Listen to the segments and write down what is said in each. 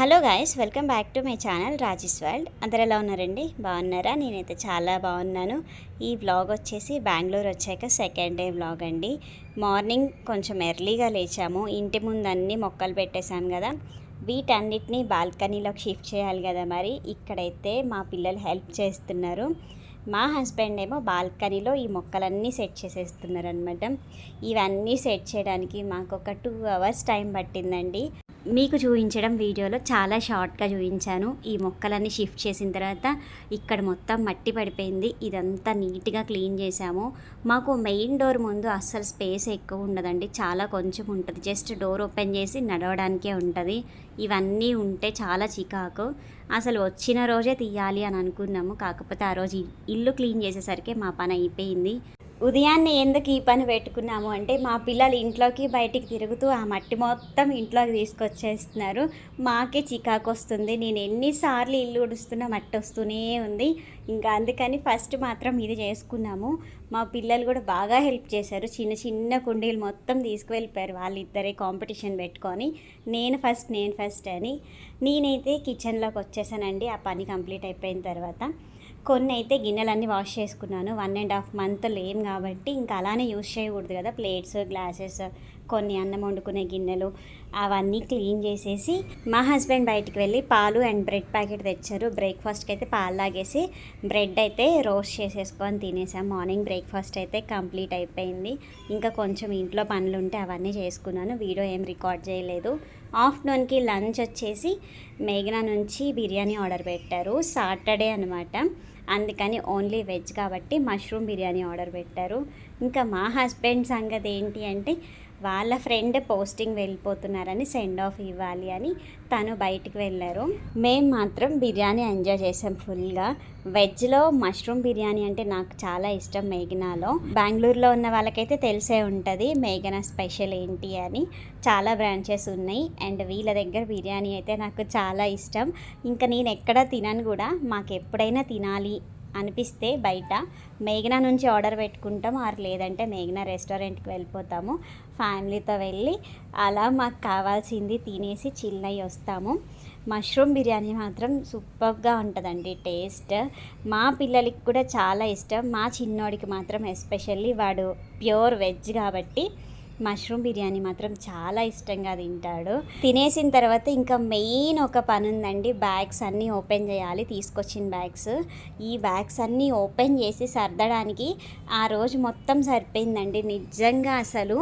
Hello guys welcome back to my channel Rajesh world. అందరు ఎలా ఉన్నారండి? బాగున్నారా? నేనైతే చాలా బాగున్నాను. ఈ వ్లాగ్ వచ్చేసి బెంగళూరు వచ్చాక సెకండ్ డే వ్లాగ్ అండి. మార్నింగ్ కొంచెం ఎర్లీగా లేచాము. ఇంటి ముందు అన్ని మొక్కలు పెట్టేశాం కదా. వీటన్నిటిని బాల్కనీలోకి షిఫ్ట్ చేయాలి కదా మరి. ఇక్కడైతే మా పిల్లలు హెల్ప్ చేస్తున్నారు. మా హస్బెండ్ ఏమో బాల్కనీలో ఈ మొక్కలన్నీ సెట్ చేసేస్తున్నారు అనమాట ఇవన్నీ సెట్ చేయడానికి మాకు ఒక టూ అవర్స్ టైం పట్టిందండి. మీకు చూపించడం వీడియోలో చాలా షార్ట్గా చూపించాను. ఈ మొక్కలన్నీ షిఫ్ట్ చేసిన తర్వాత ఇక్కడ మొత్తం మట్టి పడిపోయింది. ఇదంతా నీట్గా క్లీన్ చేసాము మాకు మెయిన్ డోర్ ముందు అస్సలు స్పేస్ ఎక్కువ ఉండదండి. చాలా కొంచెం ఉంటుంది. జస్ట్ డోర్ ఓపెన్ చేసి నడవడానికే ఉంటుంది. ఇవన్నీ ఉంటే చాలా చికాకు. అసలు వచ్చిన రోజే తీయాలి అని అనుకున్నాము. కాకపోతే ఆ రోజు ఇల్లు క్లీన్ చేసేసరికి మా పని అయిపోయింది. ఉదయాన్నే ఎందుకు ఈ పని పెట్టుకున్నాము అంటే మా పిల్లలు ఇంట్లోకి బయటికి తిరుగుతూ ఆ మట్టి మొత్తం ఇంట్లోకి తీసుకొచ్చేస్తున్నారు. మాకే చికాకు వస్తుంది నేను ఎన్నిసార్లు ఇల్లు ఉడుస్తున్న మట్టి వస్తూనే ఉంది. ఇంకా అందుకని ఫస్ట్ మాత్రం ఇది చేసుకున్నాము. మా పిల్లలు కూడా బాగా హెల్ప్ చేశారు. చిన్న చిన్న కుండీలు మొత్తం తీసుకువెళ్ళిపోయారు వాళ్ళిద్దరే కాంపిటీషన్ పెట్టుకొని. నేను ఫస్ట్ నేను ఫస్ట్ అని. నేనైతే కిచెన్లోకి వచ్చేసానండి. ఆ పని కంప్లీట్ అయిపోయిన తర్వాత. కొన్ని అయితే గిన్నెలన్నీ వాష్ చేసుకున్నాను. వన్ అండ్ హాఫ్ మంత్ లేం కాబట్టి ఇంకా అలానే యూస్ చేయకూడదు కదా ప్లేట్స్ గ్లాసెస్ కొన్ని అన్నం వండుకునే గిన్నెలు అవన్నీ క్లీన్ చేసేసి మా హస్బెండ్ బయటికి వెళ్ళి పాలు అండ్ బ్రెడ్ ప్యాకెట్ తెచ్చారు. బ్రేక్ఫాస్ట్కి అయితే పాలు లాగేసి బ్రెడ్ అయితే రోస్ట్ చేసేసుకొని తినేసాం. మార్నింగ్ బ్రేక్ఫాస్ట్ అయితే కంప్లీట్ అయిపోయింది. ఇంకా కొంచెం ఇంట్లో పనులు ఉంటే అవన్నీ చేసుకున్నాను. వీడియో ఏం రికార్డ్ చేయలేదు. ఆఫ్టర్నూన్కి లంచ్ వచ్చేసి మేఘనా నుంచి బిర్యానీ ఆర్డర్ పెట్టారు. సాటర్డే అనమాట అందుకని ఓన్లీ వెజ్ కాబట్టి మష్రూమ్ బిర్యానీ ఆర్డర్ పెట్టారు. ఇంకా మా హస్బెండ్ సంగతి ఏంటి అంటే వాళ్ళ ఫ్రెండ్ పోస్టింగ్ వెళ్ళిపోతున్నారని సెండ్ ఆఫ్ ఇవ్వాలి అని తను బయటికి వెళ్ళారు. మేము మాత్రం బిర్యానీ ఎంజాయ్ చేసాం ఫుల్గా. వెజ్లో మష్రూమ్ బిర్యానీ అంటే నాకు చాలా ఇష్టం మేఘనాలో. బెంగళూరులో ఉన్న వాళ్ళకైతే తెలిసే ఉంటుంది మేఘనా స్పెషల్ ఏంటి అని. చాలా బ్రాంచెస్ ఉన్నాయి. అండ్ వీళ్ళ దగ్గర బిర్యానీ అయితే నాకు చాలా ఇష్టం. ఇంకా నేను ఎక్కడ తినను కూడా మాకు ఎప్పుడైనా తినాలి అనిపిస్తే బయట. మేఘనా నుంచి ఆర్డర్ పెట్టుకుంటాం ఆర్ లేదంటే మేఘనా రెస్టారెంట్కి వెళ్ళిపోతాము. ఫ్యామిలీతో వెళ్ళి అలా మాకు కావాల్సింది తినేసి చిల్ అయ్యి వస్తాము. మష్రూమ్ బిర్యానీ మాత్రం సూపర్గా ఉంటుందండి టేస్ట్. మా పిల్లలకి కూడా చాలా ఇష్టం. మా చిన్నోడికి మాత్రం ఎస్పెషల్లీ వాడు ప్యూర్ వెజ్ కాబట్టి మష్రూమ్ బిర్యానీ మాత్రం చాలా ఇష్టంగా తింటాడు. తినేసిన తర్వాత ఇంకా మెయిన్ ఒక పని ఉందండి బ్యాగ్స్ అన్నీ ఓపెన్ చేయాలి తీసుకొచ్చిన బ్యాగ్స్. ఈ బ్యాగ్స్ అన్నీ ఓపెన్ చేసి సర్దడానికి ఆ రోజు మొత్తం సరిపోయిందండి. నిజంగా అసలు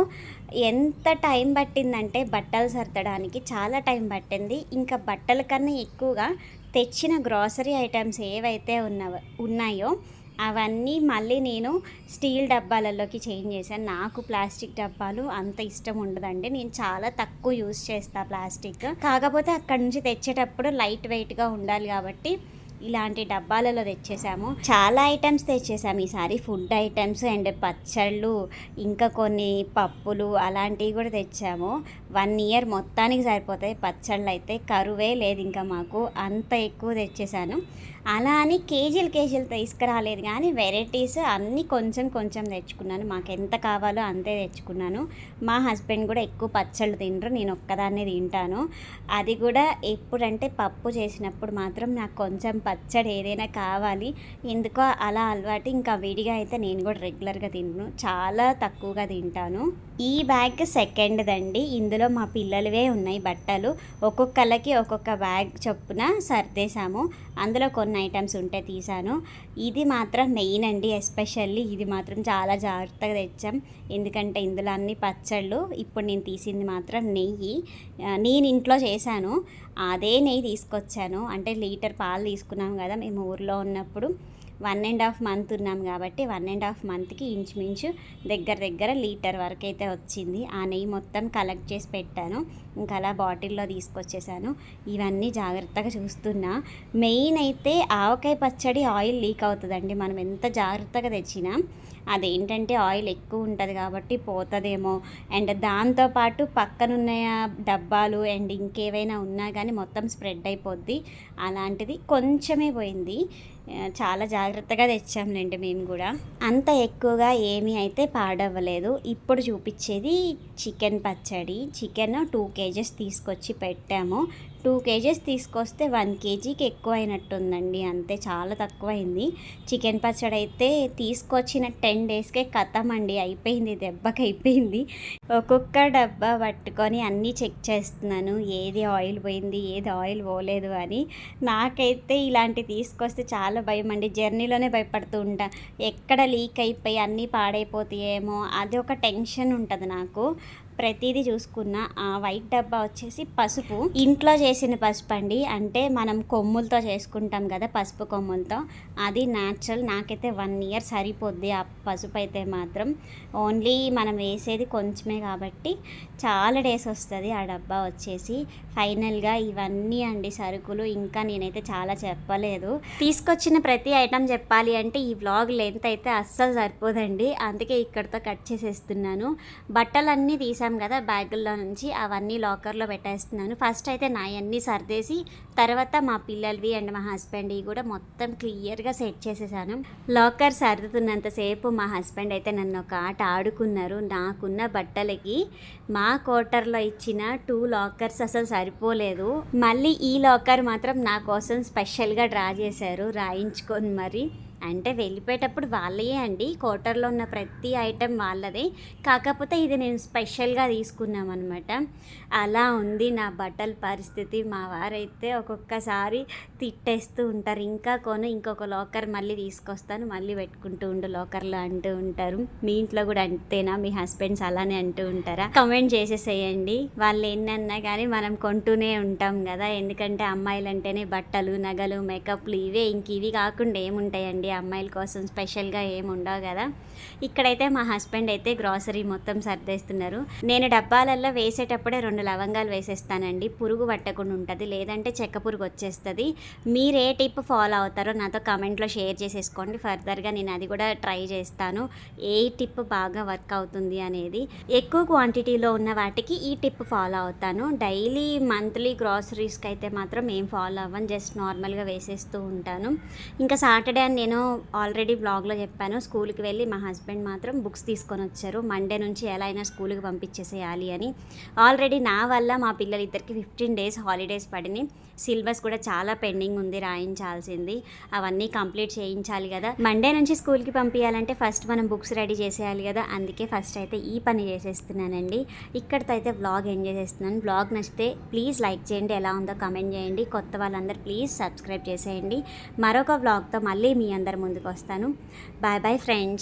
ఎంత టైం పట్టిందంటే బట్టలు సర్దడానికి చాలా టైం పట్టింది. ఇంకా బట్టల కన్నా ఎక్కువగా తెచ్చిన గ్రాసరీ ఐటమ్స్ ఏవైతే ఉన్న ఉన్నాయో అవన్నీ మళ్ళీ నేను స్టీల్ డబ్బాలలోకి చేంజ్ చేశాను. నాకు ప్లాస్టిక్ డబ్బాలు అంత ఇష్టం ఉండదండి. నేను చాలా తక్కువ యూస్ చేస్తా ప్లాస్టిక్. కాకపోతే అక్కడ నుంచి తెచ్చేటప్పుడు లైట్ వెయిట్గా ఉండాలి కాబట్టి ఇలాంటి డబ్బాలలో తెచ్చేసాము. చాలా ఐటమ్స్ తెచ్చేసాము. ఈసారి ఫుడ్ ఐటమ్స్ అండ్ పచ్చళ్ళు ఇంకా కొన్ని పప్పులు అలాంటివి కూడా తెచ్చాము. వన్ ఇయర్ మొత్తానికి సరిపోతాయి. పచ్చళ్ళు అయితే కరువే లేదు ఇంకా మాకు. అంత ఎక్కువ తెచ్చేసాను. అలా అని కేజీలు కేజీలు తీసుకురాలేదు కానీ వెరైటీస్ అన్నీ కొంచెం కొంచెం తెచ్చుకున్నాను. మాకు ఎంత కావాలో అంతే తెచ్చుకున్నాను. మా హస్బెండ్ కూడా ఎక్కువ పచ్చళ్ళు తినరు నేను ఒక్కదాన్నే తింటాను. అది కూడా ఎప్పుడంటే పప్పు చేసినప్పుడు మాత్రం నాకు కొంచెం పచ్చడి ఏదైనా కావాలి. ఎందుకో అలా అలవాటు ఇంకా విడిగా అయితే నేను కూడా రెగ్యులర్గా తింటాను చాలా తక్కువగా తింటాను. ఈ బ్యాగ్ సెకండ్దండి. ఇందులో మా పిల్లలవే ఉన్నాయి బట్టలు. ఒక్కొక్కళ్ళకి ఒక్కొక్క బ్యాగ్ చొప్పున సర్దేశాము. అందులో కొన్ని ఐటమ్స్ ఉంటే తీసాను. ఇది మాత్రం మెయిన్ అండి ఎస్పెషల్లీ ఇది మాత్రం చాలా జాగ్రత్తగా తెచ్చాం. ఎందుకంటే ఇందులో అన్ని పచ్చళ్ళు ఇప్పుడు నేను తీసింది మాత్రం నెయ్యి. నేను ఇంట్లో చేశాను. అదే నెయ్యి తీసుకొచ్చాను. అంటే లీటర్ పాలు తీసుకున్నాం కదా మేము ఊర్లో ఉన్నప్పుడు. వన్ అండ్ హాఫ్ మంత్ ఉన్నాం కాబట్టి వన్ అండ్ హాఫ్ మంత్కి ఇంచుమించు దగ్గర దగ్గర లీటర్ వరకు అయితే వచ్చింది. ఆ నెయ్యి మొత్తం కలెక్ట్ చేసి పెట్టాను. ఇంకా అలా బాటిల్లో తీసుకొచ్చేసాను. ఇవన్నీ జాగ్రత్తగా చూస్తున్నా. మెయిన్ అయితే ఆవకాయ పచ్చడి ఆయిల్ లీక్ అవుతుందండి. మనం ఎంత జాగ్రత్తగా తెచ్చినా అదేంటంటే ఆయిల్ ఎక్కువ ఉంటుంది కాబట్టి పోతుందేమో. అండ్ దాంతోపాటు పక్కనున్న డబ్బాలు అండ్ ఇంకేవైనా ఉన్నా కానీ మొత్తం స్ప్రెడ్ అయిపోద్ది. అలాంటిది కొంచెమే పోయింది. చాలా జాగ్రత్తగా తెచ్చాంలేండి మేము కూడా. అంత ఎక్కువగా ఏమీ అయితే పాడవ్వలేదు. ఇప్పుడు చూపించేది చికెన్ పచ్చడి. చికెన్ టూ కేజెస్ తీసుకొచ్చి పెట్టాము. టూ కేజెస్ తీసుకొస్తే వన్ కేజీకి ఎక్కువ అయినట్టుందండి అంతే చాలా తక్కువైంది. చికెన్ పచ్చడి అయితే తీసుకొచ్చిన టెన్ డేస్కే కథం అండి అయిపోయింది దెబ్బకి అయిపోయింది ఒక్కొక్క డబ్బా పట్టుకొని అన్నీ చెక్ చేస్తున్నాను. ఏది ఆయిల్ పోయింది ఏది ఆయిల్ పోలేదు అని. నాకైతే ఇలాంటి తీసుకొస్తే చాలా భయం అండి జర్నీలోనే భయపడుతూ ఉంటా. ఎక్కడ లీక్ అయిపోయి అన్నీ పాడైపోతాయేమో అది ఒక టెన్షన్ ఉంటుంది నాకు. ప్రతిదీ చూసుకున్న ఆ వైట్ డబ్బా వచ్చేసి పసుపు. ఇంట్లో చేసిన పసుపు అండి. అంటే మనం కొమ్ములతో చేసుకుంటాం కదా పసుపు కొమ్ములతో. అది న్యాచురల్ నాకైతే వన్ ఇయర్ సరిపోద్ది ఆ పసుపు అయితే మాత్రం. ఓన్లీ మనం వేసేది కొంచెమే కాబట్టి చాలా డేస్ వస్తుంది ఆ డబ్బా వచ్చేసి. ఫైనల్గా ఇవన్నీ అండి సరుకులు. ఇంకా నేనైతే చాలా చెప్పలేదు. తీసుకొచ్చిన ప్రతి ఐటెం చెప్పాలి అంటే ఈ వ్లాగ్ లెంత్ అయితే అస్సలు సరిపోదండి. అందుకే ఇక్కడితో కట్ చేసేస్తున్నాను. బట్టలన్నీ తీసాం కదా బ్యాగుల్లో నుంచి అవన్నీ లాకర్లో పెట్టేస్తున్నాను. ఫస్ట్ అయితే నా అన్నీ సర్దేసి తర్వాత మా పిల్లలవి అండ్ మా హస్బెండ్వి కూడా మొత్తం క్లియర్గా సెట్ చేసేసాను. లాకర్ సర్దుతున్నంతసేపు మా హస్బెండ్ అయితే నన్ను ఒక ఆట ఆడుకున్నారు. నాకున్న బట్టలకి మా క్వార్టర్లో ఇచ్చిన టూ లాకర్స్ అసలు సరిపోలేదు. మళ్ళీ ఈ లాకర్ మాత్రం నా కోసం స్పెషల్గా డ్రా చేశారు. రాయించుకొని మరి అంటే వెళ్ళిపోయేటప్పుడు వాళ్ళయే అండి. కోటర్లో ఉన్న ప్రతి ఐటెం వాళ్ళదే. కాకపోతే ఇది నేను స్పెషల్గా తీసుకున్నాం అనమాట అలా ఉంది నా బట్టల పరిస్థితి. మా వారైతే ఒక్కొక్కసారి తిట్టేస్తూ ఉంటారు. ఇంకా కొను ఇంకొక లాకర్ మళ్ళీ తీసుకొస్తాను. మళ్ళీ పెట్టుకుంటూ ఉండు లాకర్లో అంటూ ఉంటారు. మీ ఇంట్లో కూడా అంతేనా? మీ హస్బెండ్స్ అలానే అంటూ ఉంటారా? కమెంట్ చేసేసేయండి. వాళ్ళు ఎన్నన్నా కానీ మనం కొంటూనే ఉంటాం కదా. ఎందుకంటే అమ్మాయిలు అంటేనే బట్టలు నగలు మేకప్లు ఇవే. ఇంక ఇవి కాకుండా ఏముంటాయండి? అమ్మాయిల కోసం స్పెషల్గా ఏమి ఉండవు కదా. ఇక్కడైతే మా హస్బెండ్ అయితే గ్రాసరీ మొత్తం సర్దేస్తున్నారు. నేను డబ్బాలల్లో వేసేటప్పుడే రెండు లవంగాలు వేసేస్తానండి. పురుగు పట్టకుండా ఉంటుంది. లేదంటే చెక్క పురుగు వచ్చేస్తుంది. మీరు ఏ టిప్ ఫాలో అవుతారో నాతో కమెంట్లో షేర్ చేసేసుకోండి. ఫర్దర్గా నేను అది కూడా ట్రై చేస్తాను. ఏ టిప్ బాగా వర్క్ అవుతుంది అనేది. ఎక్కువ క్వాంటిటీలో ఉన్న వాటికి ఈ టిప్ ఫాలో అవుతాను. డైలీ మంత్లీ గ్రాసరీస్కి అయితే మాత్రం ఏం ఫాలో అవ్వను. జస్ట్ నార్మల్గా వేసేస్తూ ఉంటాను. ఇంకా సాటర్డే అని నేను నేను ఆల్రెడీ బ్లాగ్లో చెప్పాను స్కూల్కి వెళ్ళి మా హస్బెండ్ మాత్రం బుక్స్ తీసుకొని వచ్చారు. మండే నుంచి ఎలా అయినా స్కూల్కి పంపించేసేయాలి అని. ఆల్రెడీ నా వల్ల మా పిల్లలు ఇద్దరికి ఫిఫ్టీన్ డేస్ హాలిడేస్ పడినాయి సిలబస్ కూడా చాలా పెండింగ్ ఉంది రాయించాల్సింది. అవన్నీ కంప్లీట్ చేయించాలి కదా. మండే నుంచి స్కూల్కి పంపించాలంటే ఫస్ట్ మనం బుక్స్ రెడీ చేసేయాలి కదా. అందుకే ఫస్ట్ అయితే ఈ పని చేసేస్తున్నానండి. ఇక్కడితో అయితే బ్లాగ్ ఎంజాయ్ చేస్తున్నాను బ్లాగ్ నచ్చితే ప్లీజ్ లైక్ చేయండి. ఎలా ఉందో కమెంట్ చేయండి. కొత్త వాళ్ళందరూ ప్లీజ్ సబ్స్క్రైబ్ చేసేయండి. మరొక బ్లాగ్తో మళ్ళీ మీ అందరి ముందుకు వస్తాను. Bye bye friends